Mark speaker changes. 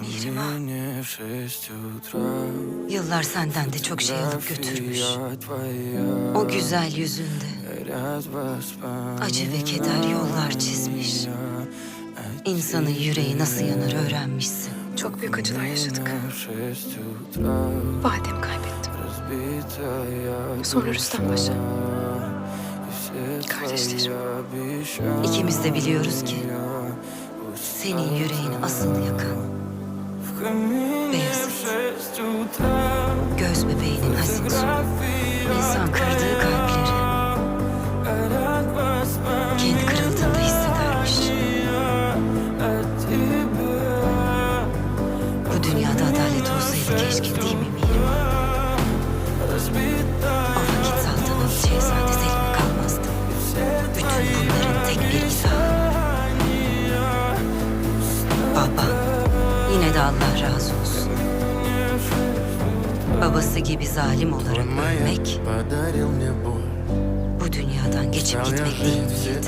Speaker 1: Mihrimah.
Speaker 2: Mnie w sześć утра
Speaker 1: Yıllar senden de çok şey alıp götürmüş.
Speaker 2: Фотография твоя
Speaker 1: O güzel yüzünde
Speaker 2: Ряд воспоминаний
Speaker 1: acı ve keder yollar çizmiş. İnsanın yüreği nasıl yanar öğrenmişsin.
Speaker 3: Çok büyük acılar yaşadık.
Speaker 2: В шесть утра
Speaker 3: Badem kaybettim.
Speaker 2: Разбитая
Speaker 3: Sonra Rüstem Paşa.
Speaker 2: И все
Speaker 3: Kardeşlerim.
Speaker 2: твои обещания
Speaker 1: İkimiz de biliyoruz ki senin yüreğini asıl yakan
Speaker 2: Beyazız.
Speaker 1: Göz bebeğinin hazin İnsan kırdığı kalpleri. Kendi kırıldığında hissedermiş. Bu dünyada adalet olsaydı keşke değil mi Mirim? O vakit saltanat şehzadesi elime kalmazdı. Bütün bunların tek bir izahı. Baba. Yine de Allah razı olsun. Babası gibi zalim olarak ölmek bu dünyadan geçip gitmek değil
Speaker 4: miydi?